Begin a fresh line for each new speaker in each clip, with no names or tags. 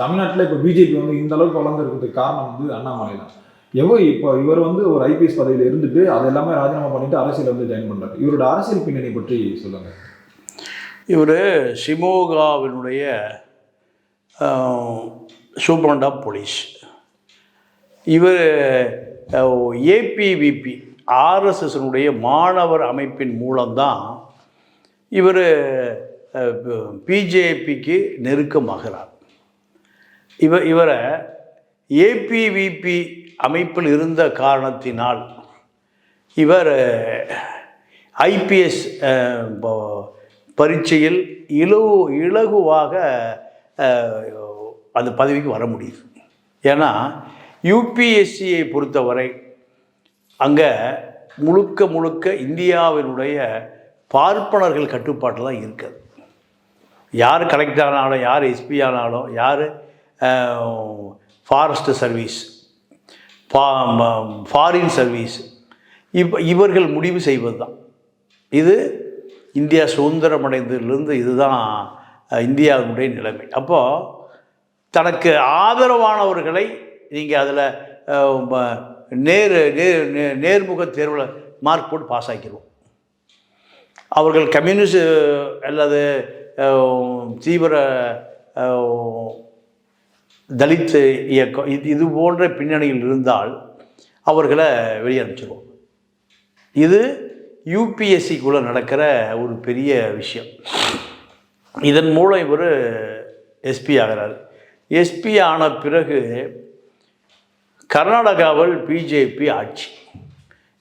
தமிழ்நாட்டில் இப்போ பிஜேபி வந்து இந்த அளவுக்கு வளர்ந்துருக்கிறதுக்கு காரணம் வந்து அண்ணாமலை தான். எவ்வளோ இப்போ இவர் வந்து ஒரு ஐபிஎஸ் பதவியில் இருந்துட்டு அது எல்லாமே ராஜினாமா பண்ணிட்டு அரசியல் வந்து ஜாயின் பண்ணுறாரு இவரோட அரசியல் பின்னணி பற்றி சொல்லுங்க.
இவர் ஷிமோகாவினுடைய சூப்பரண்ட் ஆஃப் போலீஸ் இவர் ஏபிவிபி ஆர்எஸ்எஸ்னுடைய மாணவர் அமைப்பின் மூலம்தான் இவர் பிஜேபிக்கு நெருக்கமாகிறார். இவ இவரை ஏபிவிபி அமைப்பில் இருந்த காரணத்தினால் இவர் ஐபிஎஸ் பரீட்சையில் இலவு இலகுவாக அந்த பதவிக்கு வர முடியுது. ஏன்னா யூபிஎஸ்சியை பொறுத்தவரை அங்கே முழுக்க முழுக்க இந்தியாவினுடைய பார்ப்பனர்கள் கட்டுப்பாட்டில் தான் இருக்குது யார் கலெக்டர் ஆனாலும் யார் எஸ்பி ஆனாலும் யார் ஃபாரஸ்ட் சர்வீஸ் ஃபாரின் சர்வீஸ் இவ் இவர்கள் முடிவு செய்வது தான் இது இந்தியா சுதந்திரம் அடைந்ததிலிருந்து இதுதான் இந்தியாவினுடைய நிலைமை. அப்போது தனக்கு ஆதரவானவர்களை நீங்கள் அதில் நேர் நேர் நே- நேர்முக தேர்வில் மார்க் போட்டு பாஸ் ஆக்கிடுவோம் அவர்கள் கம்யூனிஸ்ட் அல்லது தீவிர தலித் இயக்கம் இது இது போன்ற பின்னணியில் இருந்தால் அவர்களை வெளியனுப்பிச்சிருவோம். இது யூபிஎஸ்சிக்குள்ளே நடக்கிற ஒரு பெரிய விஷயம். இதன் மூலம் இவர் எஸ்பி ஆகிறார். எஸ்பி ஆன பிறகு கர்நாடகாவில் பிஜேபி ஆட்சி.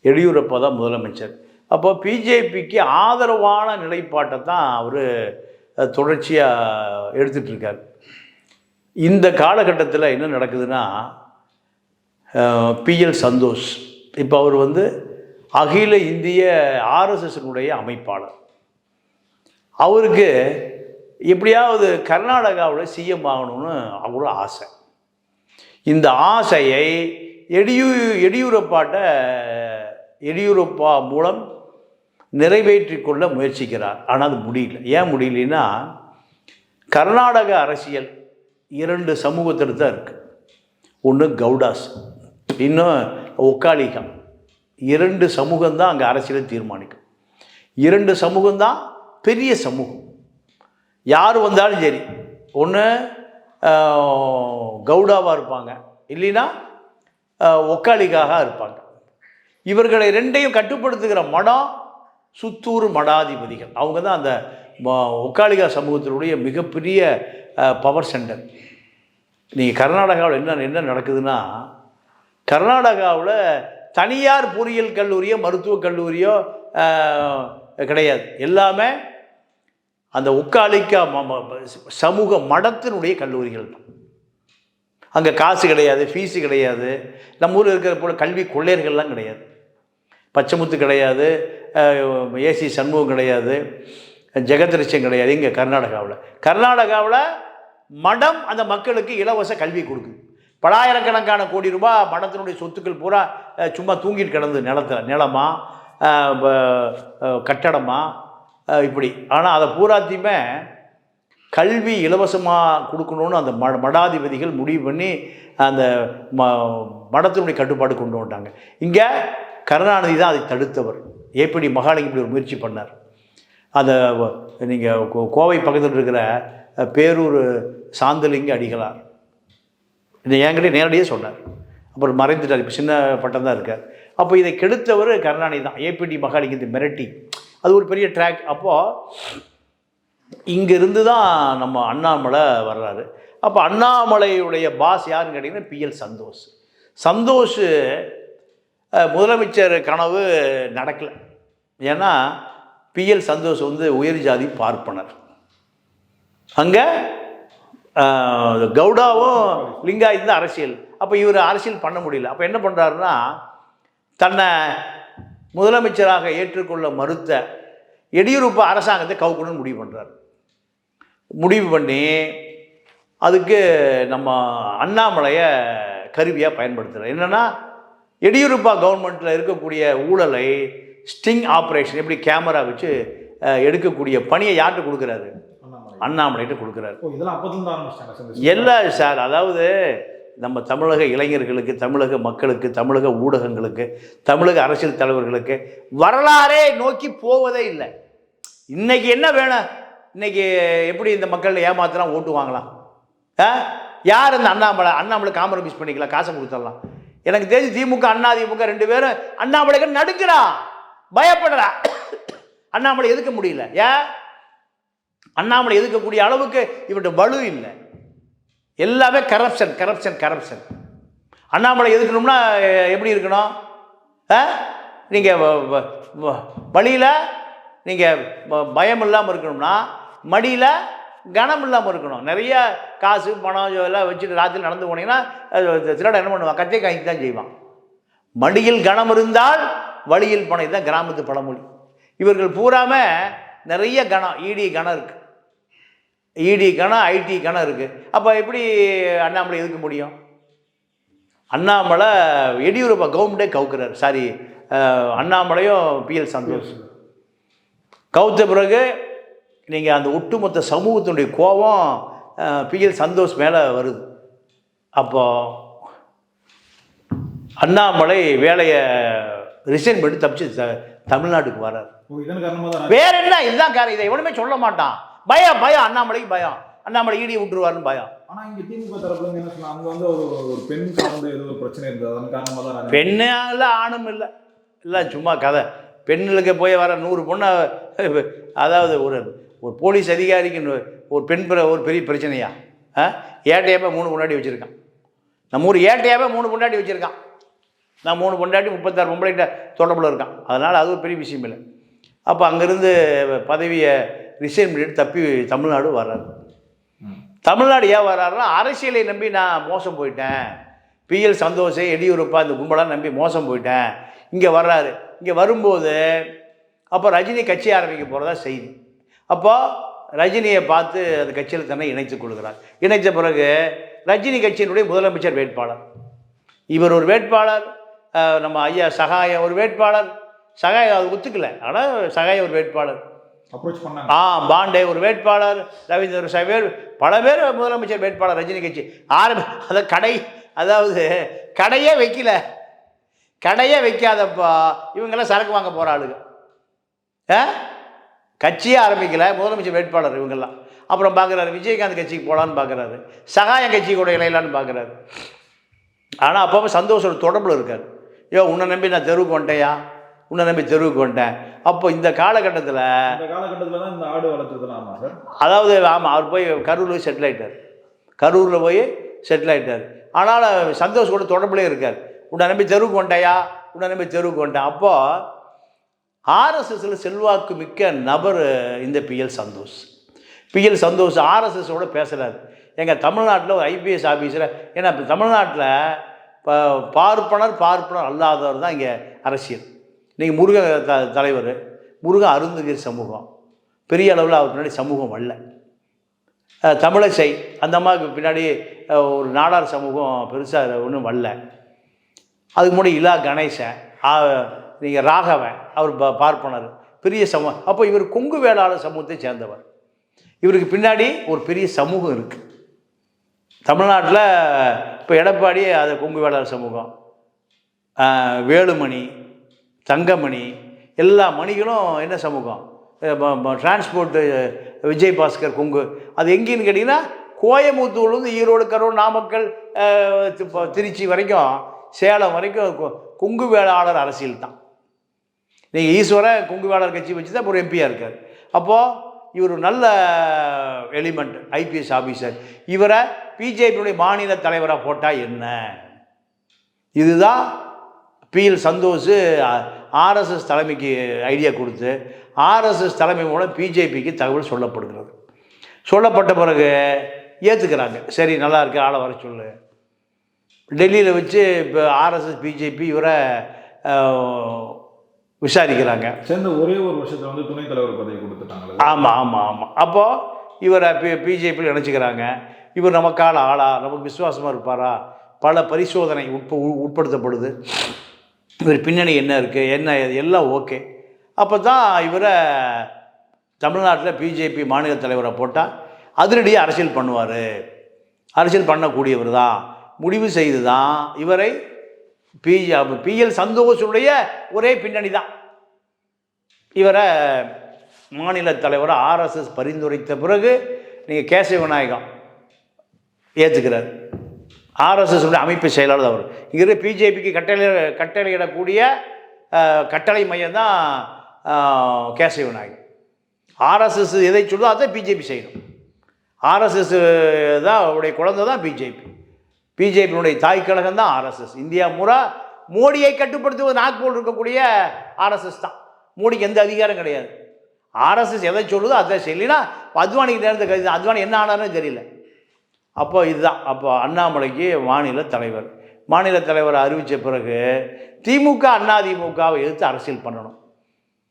எடியூரப்பா தான் முதலமைச்சர். அப்போ பிஜேபிக்கு ஆதரவான நிலைப்பாட்டை தான் அவர் தொடர்ச்சியாக எடுத்துகிட்ருக்கார் இந்த காலகட்டத்தில் என்ன நடக்குதுன்னா பிஎல் சந்தோஷ். இப்போ அவர் வந்து அகில இந்திய ஆர்எஸ்எஸ்னுடைய அமைப்பாளர். அவருக்கு எப்படியாவது கர்நாடகாவில் சிஎம் ஆகணும்னு அவரோட ஆசை. இந்த ஆசையை எடியூ எடியூரப்பாட்ட எடியூரப்பா மூலம் நிறைவேற்றி கொள்ள முயற்சிக்கிறார். ஆனால் அது முடியல. ஏன் முடியலன்னா கர்நாடக அரசியல் இரண்டு சமூகத்தில் தான் இருக்குது ஒன்று கவுடாஸ் இன்னும் ஒக்காளிகம். இரண்டு சமூகம்தான் அங்கே அரசியலை தீர்மானிக்கும். இரண்டு சமூகம்தான் பெரிய சமூகம். யார் வந்தாலும் சரி ஒன்று கவுடாவாக இருப்பாங்க. இல்லைன்னா ஒக்காலிகாக இருப்பாங்க. இவர்களை ரெண்டையும் கட்டுப்படுத்துகிற மடம் சுத்தூர் மடாதிபதிகள். அவங்க தான் அந்த ம- சமூகத்தினுடைய மிகப்பெரிய பவர் சென்டர் நீங்கள் கர்நாடகாவில் என்ன என்ன நடக்குதுன்னா கர்நாடகாவில் தனியார் பொறியியல் கல்லூரியோ மருத்துவக் கல்லூரியோ கிடையாது. எல்லாமே அந்த உக்காளிக்கா ம- ம- சமூக மடத்தினுடைய கல்லூரிகள். அங்கே காசு கிடையாது ஃபீஸு கிடையாது. நம்ம ஊரில் இருக்கிற போல் கல்வி கொள்ளையர்கள்லாம் கிடையாது. பச்சைமுத்து கிடையாது ஏசி சண்முகம் கிடையாது ஜெகதரிசம் கிடையாது இங்கே கர்நாடகாவில். கர்நாடகாவில் மடம் அந்த மக்களுக்கு இலவச கல்வி கொடுக்குது பலாயிரக்கணக்கான கோடி ரூபாய் மடத்தினுடைய சொத்துக்கள் பூரா சும்மா தூங்கிட்டு கிடந்து நிலத்தில் நிலமா கட்டடமா இப்படி. ஆனால் அதை பூராத்தையுமே கல்வி இலவசமாக கொடுக்கணும்னு அந்த ம மடாதிபதிகள் முடிவு பண்ணி அந்த ம மடத்தினுடைய கட்டுப்பாடு கொண்டு வந்துட்டாங்க. இங்கே கருணாநிதி தான் அதை தடுத்தவர். ஏபிடி மகாலிங்கம் இப்படி ஒரு முயற்சி பண்ணார். அந்த நீங்கள் கோவை பக்கத்தில் இருக்கிற பேரூர் சாந்தலிங்க அடிகளார். இதை என்கிட்ட நேரடியாக சொன்னார். அப்புறம் மறைந்துட்டார். இப்போ சின்ன பட்டம் தான் இருக்கார். அப்போ இதை கெடுத்தவர் கருணாநிதி தான். ஏபிடி மகாலிங்கத்தை மிரட்டி. அது ஒரு பெரிய ட்ராக் அப்போது இங்கேருந்து தான் நம்ம அண்ணாமலை வர்றாரு. அப்போ அண்ணாமலையுடைய பாஸ் யாருன்னு கேட்டிங்கன்னா பிஎல் சந்தோஷ். சந்தோஷ் முதலமைச்சர் கனவு நடக்கலை. ஏன்னா பிஎல் சந்தோஷ் வந்து உயர் ஜாதி பார்ப்பனர். அங்கே கவுடாவும் லிங்காயத்து தான் அரசியல். அப்போ இவர் அரசியல் பண்ண முடியல. அப்போ என்ன பண்ணுறாருன்னா தன்னை முதலமைச்சராக ஏற்றுக்கொள்ள மறுத்த எடியூரப்பா அரசாங்கத்தை கவுக்கணும்னு முடிவு பண்ணுறாரு முடிவு பண்ணி அதுக்கு நம்ம அண்ணாமலையை கருவியாக பயன்படுத்துகிறார் என்னென்னா எடியூரப்பா கவர்மெண்ட்டில் இருக்கக்கூடிய ஊழலை ஸ்டிங் ஆப்ரேஷன் எப்படி கேமரா வச்சு எடுக்கக்கூடிய பணியை யார்கிட்ட கொடுக்குறாரு? அண்ணாமலைகிட்ட கொடுக்குறாரு. எல்லா சார் அதாவது நம்ம தமிழக இளைஞர்களுக்கு தமிழக மக்களுக்கு தமிழக ஊடகங்களுக்கு தமிழக அரசியல் தலைவர்களுக்கு வரலாறே நோக்கி போவதே இல்லை. இன்னைக்கு என்ன வேணும்? இன்னைக்கு எப்படி இந்த மக்கள் ஏமாத்தலாம் ஓட்டு வாங்கலாம்? ஆ? யார் இந்த அண்ணாமலை? அண்ணாமலை காம்ப்ரமைஸ் பண்ணிக்கலாம் காசை கொடுத்துடலாம். எனக்கு தெரிஞ்சு திமுக அண்ணா திமுக ரெண்டு பேரும் அண்ணாமலைக்கு நடுக்கிறான் பயப்படுறா. அண்ணாமலை எதுக்க முடியல? ஏன் அண்ணாமலை எதுக்கக்கூடிய அளவுக்கு இவர்கிட்ட வலு இல்லை. எல்லாமே கரப்ஷன் கரப்ஷன் கரப்ஷன் அண்ணாமலை எதுக்கணும்னா எப்படி இருக்கணும்? நீங்கள் வழியில் நீங்கள் பயம் இல்லாமல் இருக்கணும்னா மடியில் கனம் இல்லாமல் இருக்கணும். நிறைய காசு பணம் எல்லாம் வச்சுட்டு ராத்திரி நடந்து போனீங்கன்னா அது என்ன பண்ணுவான்? கத்தை காய்ச்சி தான் செய்வான். மடியில் கனம் இருந்தால் வழியில் பணம் இதுதான் கிராமத்து பழமொழி. இவர்கள் பூராம நிறைய கணம் ஈடி கணம் இருக்குது இடி கணம் ஐடி கணம் இருக்கு. அப்போ எப்படி அண்ணாமலை எதுக்க முடியும்? அண்ணாமலை எடியூரப்பா கவர்மெண்ட்டே கவுக்குறாரு. சாரி அண்ணாமலையும் பிஎல் சந்தோஷ். கவுத்த பிறகு நீங்கள் அந்த ஒட்டுமொத்த சமூகத்தினுடைய கோபம் பிஎல் சந்தோஷ் மேலே வருது. அப்போ அண்ணாமலை வேலையை ரிசைன் பண்ணி தப்பிச்சு த- தமிழ்நாட்டுக்கு வர்றார். வேற என்ன? இதுதான் காரணம். இதை எவனுமே சொல்ல மாட்டான். பயம் பயம். அண்ணாமலைக்கு பயம். அண்ணாமலை ஈடி விட்டுருவாருன்னு பயம்.
ஆனா இங்க திமுக தரப்புல என்ன சொன்னா அங்க வந்து ஒரு பெண் சார்ந்த ஏதோ ஒரு பிரச்சனை இருந்தது. அதன் காரணமா தான்
பெண்ணு இல்லை ஆணும் இல்லை. இல்லை சும்மா கதை. பெண்களுக்கு போய் வர நூறு பொண்ணை அதாவது ஒரு ஒரு போலீஸ் அதிகாரிக்கு ஒரு பெண் பிர- ஒரு பெரிய பிரச்சனையா? ஆ? ஏட்டையாவே மூணு பொண்டாட்டி வச்சுருக்கான். நம்ம ஊர் ஏட்டையாவே மூணு பொண்டாட்டி வச்சுருக்கான். நான் மூணு பொண்டாட்டி முப்பத்தாறு பொம்பளைகிட்ட தொடர்பில் இருக்கான். அதனால் அது ஒரு பெரிய விஷயம் இல்லை. அப்போ அங்கேருந்து பதவியை ரிசைன் பண்ணிட்டு தப்பி தமிழ்நாடு வர்றாரு. தமிழ்நாடு ஏன் வர்றாருன்னா அரசியலை நம்பி நான் மோசம் போயிட்டேன். பிஎல் சந்தோஷ் எடியூரப்பா இந்த கும்பலாம் நம்பி மோசம் போயிட்டேன். இங்கே வர்றாரு. இங்கே வரும்போது அப்போ ரஜினி கட்சி ஆரம்பிக்க போகிறதா செய்தி. அப்போ ரஜினியை பார்த்து அந்த கட்சியில் தன்னை இணைத்துக் கொள்கிறார். இணைத்த பிறகு ரஜினி கட்சியினுடைய முதலமைச்சர் வேட்பாளர். இவர் ஒரு வேட்பாளர் நம்ம ஐயா சகாயம் ஒரு வேட்பாளர். சகாயம் அது ஒத்துக்கல. ஆனால் சகாயம் ஒரு வேட்பாளர். ஆ பாண்டே ஒரு வேட்பாளர் ரவீந்திர சவேர் பல பேர் முதலமைச்சர் வேட்பாளர் ரஜினி கட்சி. ஆரம்பி அதை கடை அதாவது கடையே வைக்கல. கடையே வைக்காதப்பா இவங்கெல்லாம் சரக்கு வாங்க போகிற ஆளுங்க. ஆ? கட்சியே ஆரம்பிக்கல முதலமைச்சர் வேட்பாளர் இவங்கெல்லாம். அப்புறம் பார்க்குறாரு விஜயகாந்த் கட்சிக்கு போகலான்னு பார்க்குறாரு சகாயம் கட்சி கூட இணையலான்னு பார்க்குறாரு ஆனால் அப்பப்போ சந்தோஷம் தொடர்பில் இருக்கார். ஐயோ உன்னை நம்பி நான் தெருவுக்கு வந்துட்டேயா? உன்னை நம்பி தெருவுக்கு வந்துட்டேன். அப்போ இந்த காலகட்டத்தில்
இந்த காலகட்டத்துல தான் இந்த ஆடு சார்?
அதாவது ஆமாம் அவர் போய் கரூரில் செட்டில் ஆயிட்டார். கரூரில் போய் செட்டில் ஆயிட்டார். ஆனால் சந்தோஷ் கூட தொடர்புலேயே இருக்கார். உன்னை நம்பி தெருவுக்கு வந்துட்டாயா? உன்னை நம்பி தெருவுக்கு வந்துட்டேன். அப்போது ஆர்எஸ்எஸ்ல செல்வாக்கு மிக்க நபர் இந்த பிஎல் சந்தோஷ். பிஎல் சந்தோஷ் ஆர்எஸ்எஸோட பேசுகிறாரு எங்கள் தமிழ்நாட்டில் ஒரு ஐபிஎஸ் ஆஃபீஸர் ஏன்னா இப்ப தமிழ்நாட்டில் இப்போ பார்ப்பனர் பார்ப்பனர் அல்லாதவர் தான் இங்கே அரசியல். நீங்கள் முருக த தலைவர் முருகன் அருந்தகிரி சமூகம். பெரிய அளவில் அவர் பின்னாடி சமூகம் அல்ல தமிழசை தமிழிசை அந்த அம்மாவுக்கு பின்னாடி ஒரு நாடார் சமூகம் பெருசாக ஒன்றும் வரல. அதுக்கு முன்னாடி இலா கணேசன் நீங்கள் ராகவன் அவர் ப- பார்ப்பனர். பெரிய சமூகம். அப்போ இவர் கொங்கு வேளாளர் சமூகத்தை சேர்ந்தவர். இவருக்கு பின்னாடி ஒரு பெரிய சமூகம் இருக்குது தமிழ்நாட்டில் இப்போ எடப்பாடி அது கொங்கு வேளாளர் சமூகம். வேலுமணி தங்கமணி எல்லா மணிகளும் என்ன சமூகம்? டிரான்ஸ்போர்ட்டு விஜய் பாஸ்கர் கொங்கு. அது எங்கேன்னு கேட்டிங்கன்னா கோயம்புத்தூர்லேருந்து ஈரோடு கரூர் நாமக்கல் திருச்சி வரைக்கும் சேலம் வரைக்கும் கொங்கு வேளாளர் அரசியல் தான். நீங்கள் ஈஸ்வர கொங்கு வேளாளர் கட்சி வச்சு தான் ஒரு எம்பியாக இருக்கார். அப்போது இவர் நல்ல எலிமெண்ட் ஐபிஎஸ் ஆஃபீஸர் இவரை பிஜேபியுடைய மாநில தலைவராக போட்டால் என்ன? இதுதான் பிஎல் சந்தோஷ் ஆர்எஸ்எஸ் தலைமைக்கு ஐடியா கொடுத்து ஆர்எஸ்எஸ் தலைமை மூலம் பிஜேபிக்கு தகவல் சொல்லப்படுகிறது. சொல்லப்பட்ட பிறகு ஏற்றுக்கிறாங்க சரி நல்லா இருக்கு ஆளை வர சொல்லு. டெல்லியில் வச்சு இப்போ ஆர்எஸ்எஸ் பிஜேபி இவரை விசாரிக்கிறாங்க.
சேர்ந்த ஒரே ஒரு வருஷத்துல வந்து துணைத் தலைவர் பதவி கொடுத்துட்டாங்களே.
ஆமாம் ஆமாம் ஆமாம் அப்போது இவரை பி பிஜேபியில் நினச்சிக்கிறாங்க இவர் நமக்கான ஆளா? நமக்கு விசுவாசமாக இருப்பாரா? பல பரிசோதனை உட்ப உட்படுத்தப்படுது. இவர் பின்னணி என்ன இருக்குது என்ன எல்லாம் ஓகே. அப்போ தான் இவரை தமிழ்நாட்டில் பிஜேபி மாநில தலைவரை போட்டால் அதிரடியாக அரசியல் பண்ணுவார். அரசியல் பண்ணக்கூடியவர் தான் முடிவு செய்து தான் இவரை பி பிஎல் சந்தோஷுடைய ஒரே பின்னணி தான் இவரை மாநில தலைவரை ஆர்எஸ்எஸ் பரிந்துரைத்த பிறகு நீங்கள் கேசவ விநாயகம் ஏற்றுக்கிறார் ஆர்எஸ்எஸ் அமைப்பு செயலாளர் அவர். இங்கிருந்து பிஜேபிக்கு கட்டளை கட்டளையிடக்கூடிய கட்டளை மையம் தான் கேசவ விநாயகம் ஆர்எஸ்எஸ் எதை சொல்லுதோ அதை பிஜேபி செய்யணும். ஆர்எஸ்எஸ் தான் அவருடைய குழந்தை தான் பிஜேபி. பிஜேபியினுடைய தாய் கழகம் தான் ஆர்எஸ்எஸ். இந்தியா முறா மோடியை கட்டுப்படுத்துவது நாக்பூர் இருக்கக்கூடிய ஆர்எஸ்எஸ் தான். மோடிக்கு எந்த அதிகாரம் கிடையாது. ஆர்எஸ்எஸ் எதை சொல்லுதோ அதை செய்யலைன்னா அத்வானிக்கு நேரத்தை கருது அத்வானி என்ன ஆனாருன்னு தெரியல. அப்போ இதுதான். அப்போ அண்ணாமலைக்கு மாநில தலைவர். மாநில தலைவர் அறிவித்த பிறகு திமுக அண்ணா திமுகவை எதிர்த்து அரசியல் பண்ணணும்.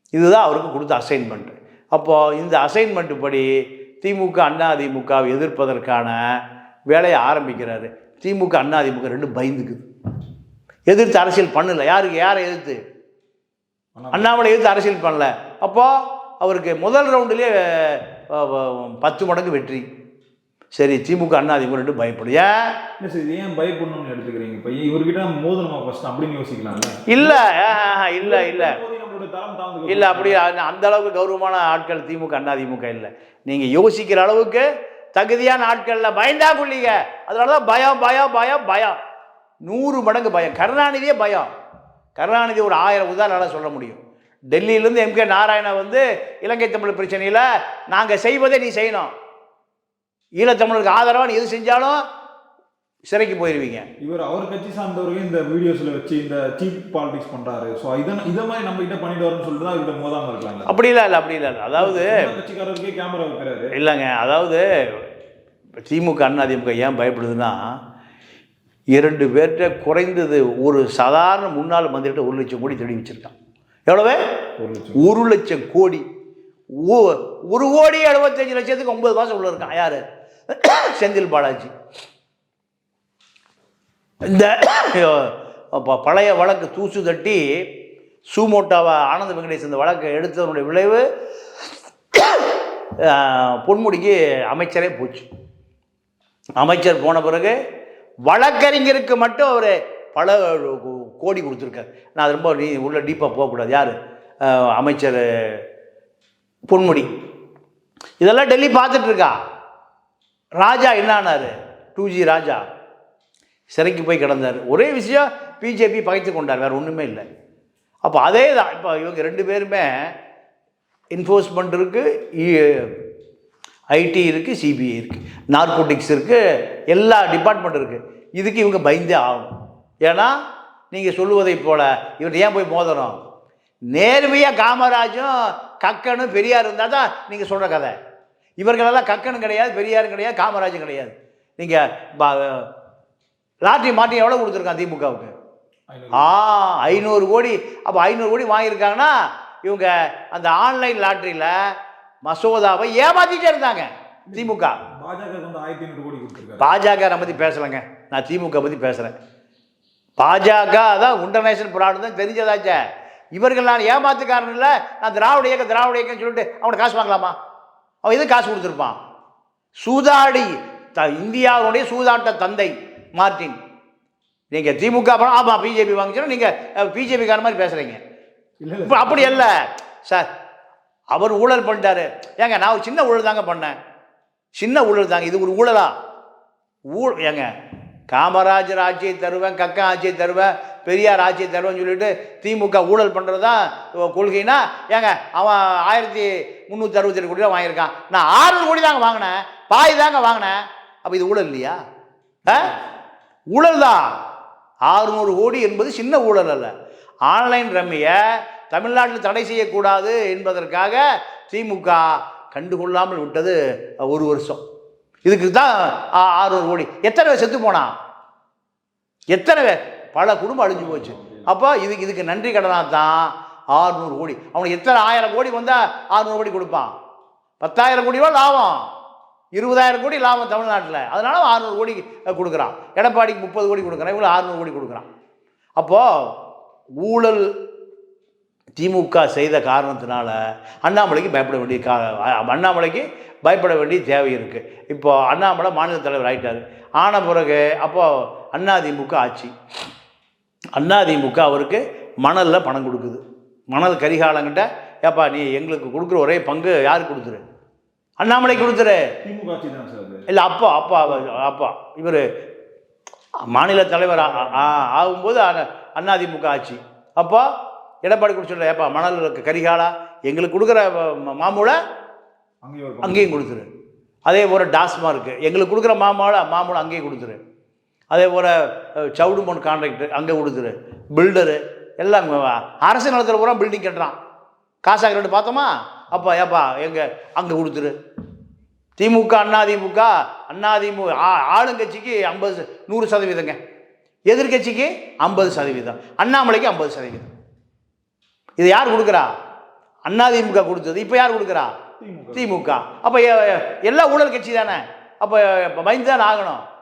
இதுதான் அவருக்கு கொடுத்த அசைன்மெண்ட் அப்போது இந்த அசைன்மெண்ட் படி திமுக அண்ணா திமுகவை எதிர்ப்பதற்கான வேலையை ஆரம்பிக்கிறாரு. திமுக அண்ணா திமுக ரெண்டும் பயந்துக்குது. எதிர்த்து அரசியல் பண்ணல. யாருக்கு? யாரை எதிர்த்து? அண்ணாமலை. எதிர்த்து அரசியல் பண்ணல. அப்போ அவருக்கு முதல் ரவுண்டிலே பத்து மடங்கு வெற்றி. சரி திமுக அண்ணா திமுக ரெண்டும் பயப்படும் ஏன்
ஏன் பயப்படணும்னு எடுத்துக்கிறீங்க? இப்போ இவர்கிட்ட மோதணுமா ஃபர்ஸ்ட் அப்படின்னு யோசிக்கலாம்ல.
இல்லை இல்லை இல்லை. இல்லை அப்படி அந்த- அளவுக்கு கௌரவமான ஆட்கள் திமுக அண்ணா திமுக இல்லை. நீங்கள் யோசிக்கிற அளவுக்கு தகுதியான ஆட்களில் பயந்தா கொள்ளீங்க அதனால தான் பயம் பயம் பயம் பயம். நூறு மடங்கு பயம். கருணாநிதியே பயம். கருணாநிதி ஒரு ஆயிரம் உதாரணம் சொல்ல முடியும். டெல்லியிலேருந்து எம் கே நாராயணா வந்து இலங்கை தமிழ் பிரச்சனையில் நாங்கள் செய்வதை நீ செய்யணும். ஈழத்தமிழருக்கு ஆதரவாக நீ எது செஞ்சாலும் சிறைக்கு போயிடுவீங்க
இவர் அவர் கட்சி சார்ந்தவர்கள் இந்த வீடியோஸ்ல வச்சு இந்த சீப் பாலிடிக்ஸ் பண்றாரு. ஸோ இதை இதை மாதிரி நம்ம கிட்ட பண்ணிட்டு வரோம்னு சொல்லிட்டு தான் இவர்கிட்ட மோதாம இருக்கலாம்ல
அப்படி இல்லை இல்லை அப்படி இல்லை இல்லை. அதாவது
கட்சிக்காரருக்கே கேமரா வைக்கிறாரு.
இல்லைங்க அதாவது திமுக அண்ணா திமுக ஏன் பயப்படுதுன்னா இரண்டு பேர்கிட்ட குறைந்தது ஒரு சாதாரண முன்னாள் மந்திரிட்ட ஒரு லட்சம் கோடி திருடி வச்சிருக்கான். எவ்வளவு?
ஒரு லட்சம்.
கோடி. ஒரு கோடி எழுபத்தஞ்சு லட்சத்துக்கு ஒன்பது மாதம் உள்ள இருக்கான். யாரு? செந்தில் பாலாஜி. இந்த ப- பழைய வழக்கு தூசு தட்டி சூமோட்டாவை ஆனந்த வெங்கடேஷ் இந்த வழக்கை எடுத்ததனுடைய விளைவு பொன்முடிக்கு அமைச்சரே போச்சு. அமைச்சர் போன பிறகு வழக்கறிஞருக்கு மட்டும் அவர் பல கோடி கொடுத்துருக்காரு. நான் அது ரொம்ப நீ உள்ள டீப்பாக போகக்கூடாது. யார்? அமைச்சர் பொன்முடி. இதெல்லாம் டெல்லி பார்த்துட்ருக்கா ராஜா என்னானார்? Two G Raja. சிறைக்கு போய் கிடந்தார். ஒரே விஷயம் பிஜேபி பகைத்து கொண்டார். வேறு ஒன்றுமே இல்லை. அப்போ அதே தான் இப்போ இவங்க ரெண்டு பேருமே என்ஃபோர்ஸ்மெண்ட் இருக்குது ஐடி இருக்குது சிபிஐ இருக்குது நார்கோட்டிக்ஸ் இருக்குது எல்லா டிபார்ட்மெண்ட் இருக்குது இதுக்கு இவங்க பயந்தே ஆகும். ஏன்னா நீங்கள் சொல்லுவதை போல் இவர் ஏன் போய் மோதணும்? நேர்மையாக காமராஜும் கக்கனும் பெரியார் இருந்தால் தான் நீங்கள் சொல்கிற கதை. இவர்களெல்லாம் கக்கனும் கிடையாது பெரியாரும் கிடையாது காமராஜும் கிடையாது. நீங்கள் லாட்ரி மாட்டி எவ்வளோ கொடுத்துருக்கான் திமுகவுக்கு? ஆ ஐநூறு கோடி. அப்போ ஐநூறு கோடி வாங்கியிருக்காங்கன்னா இவங்க அந்த ஆன்லைன் லாட்ரியில் மசோதாவை ஏமாத்திட்டே இருந்தாங்க திமுக.
பாஜக வந்து ஆயிரத்தி ஐநூறு கோடி கொடுத்துருக்காரு.
பாஜக பற்றி பேசலைங்க. நான் திமுக பற்றி பேசுகிறேன் பாஜக தான் இன்டர்நேஷனல் ப்ராடு தான் தெரிஞ்சதாச்சே. இவர்கள் நான் ஏமாத்துக்காரன் இல்லை நான் திராவிட இயக்கம் திராவிட இயக்கம் சொல்லிட்டு அவனை காசு வாங்கலாமா? அவன் எது காசு கொடுத்துருப்பான்? சூதாடி த இந்தியாவுடைய சூதாட்ட தந்தை மார்ட்டின். நீங்கள் திமுக பணம் ஆமாம் பிஜேபி வாங்கிச்சோன்னா நீங்கள் பிஜேபிக்கார மாதிரி பேசுகிறீங்க
இல்ல இல்ல.
இப்போ அப்படி அல்ல. சார் அவர் ஊழல் பண்ணிட்டாரு. ஏங்க நான் ஒரு சின்ன ஊழல் தாங்க பண்ணேன். சின்ன ஊழல் தாங்க. இது ஒரு ஊழலா? ஊ ஏங்க காமராஜர் ஆட்சியை தருவேன் கக்கன் ஆட்சியை தருவேன் பெரியார் ஆட்சியை தருவேன்னு சொல்லிட்டு திமுக ஊழல் பண்ணுறது தான் கொள்கைனா ஏங்க அவன் ஆயிரத்தி முந்நூற்றி அறுபத்தெட்டு கோடி தான் வாங்கியிருக்கான். நான் ஆறுநூறு கோடி தாங்க வாங்கினேன். பாய் தாங்க வாங்கினேன். அப்போ இது ஊழல் இல்லையா? ஊழல் தான். ஆறுநூறு கோடி என்பது சின்ன ஊழல் அல்ல. ஆன்லைன் ரம்மியை தமிழ்நாட்டில் தடை செய்யக்கூடாது என்பதற்காக திமுக கண்டுகொள்ளாமல் விட்டது ஒரு வருஷம். இதுக்கு தான் ஆ- ஆறுநூறு கோடி. எத்தனை பேர் செத்து போனா எத்தனை பேர்? பல குடும்பம் அழிஞ்சு போச்சு. அப்போ இதுக்கு இதுக்கு நன்றி கடனாக தான் ஆறுநூறு கோடி. அவனுக்கு எத்தனை ஆயிரம் கோடி வந்தால் ஆறுநூறு கோடி கொடுப்பான்? பத்தாயிரம் கோடி ரூபா லாபம்? இருபதாயிரம் கோடி லாபம் தமிழ்நாட்டில். அதனால ஆறுநூறு கோடி கொடுக்குறான். எடப்பாடிக்கு முப்பது கோடி கொடுக்குறான். இவ்வளோ ஆறுநூறு கோடி கொடுக்குறான். அப்போது ஊழல் திமுக செய்த காரணத்தினால அண்ணாமலைக்கு பயப்பட வேண்டிய கா அண்ணாமலைக்கு பயப்பட வேண்டிய தேவை இருக்குது இப்போ அண்ணாமலை மாநில தலைவர் ஆகிட்டார் ஆன பிறகு அப்போது அண்ணா திமுக ஆட்சி. அதிமுக அவருக்கு மணலில் பணம் கொடுக்குது. மணல் கரிகாலங்கிட்ட ஏப்பா நீ எங்களுக்கு கொடுக்குற ஒரே பங்கு யாருக்கு கொடுத்துரு? அண்ணாமலை கொடுத்துரு. இல்லை அப்பா அப்பா அப்பா இவர் மாநில தலைவர் ஆகும்போது அதிமுக ஆட்சி. அப்போ எடப்பாடி கூட சொல்ல ஏப்பா மணல் கரிகாலா? எங்களுக்கு கொடுக்குற ம- மாமூலை
அங்கேயும்
கொடுத்துரு. அதே போல் டாஸ்மார்க்கு எங்களுக்கு கொடுக்குற மாமாவை மாமூலை அங்கேயும் கொடுத்துரு. அதே போல் சவுடுமோன் கான்ட்ராக்டர் அங்கே கொடுத்துரு. பில்டரு எல்லாம் அரசு நிலத்தில் பூரா பில்டிங் கட்டுறான். காசாக ரெண்டு பார்த்தோமா? அப்போ ஏப்பா எங்கே அங்கே கொடுத்துரு. திமுக அதிமுக ஆ- ஆளுங்கட்சிக்கு ஐம்பது நூறு சதவீதங்க. எதிர்க்கட்சிக்கு ஐம்பது சதவீதம். அண்ணாமலைக்கு ஐம்பது சதவீதம். இது யார் கொடுக்குறா? அதிமுக கொடுத்தது. இப்போ யார் கொடுக்குறா?
திமுக.
திமுக. அப்போ எல்லா ஊழல் கட்சி தானே? அப்போ பயந்து தானே ஆகணும்?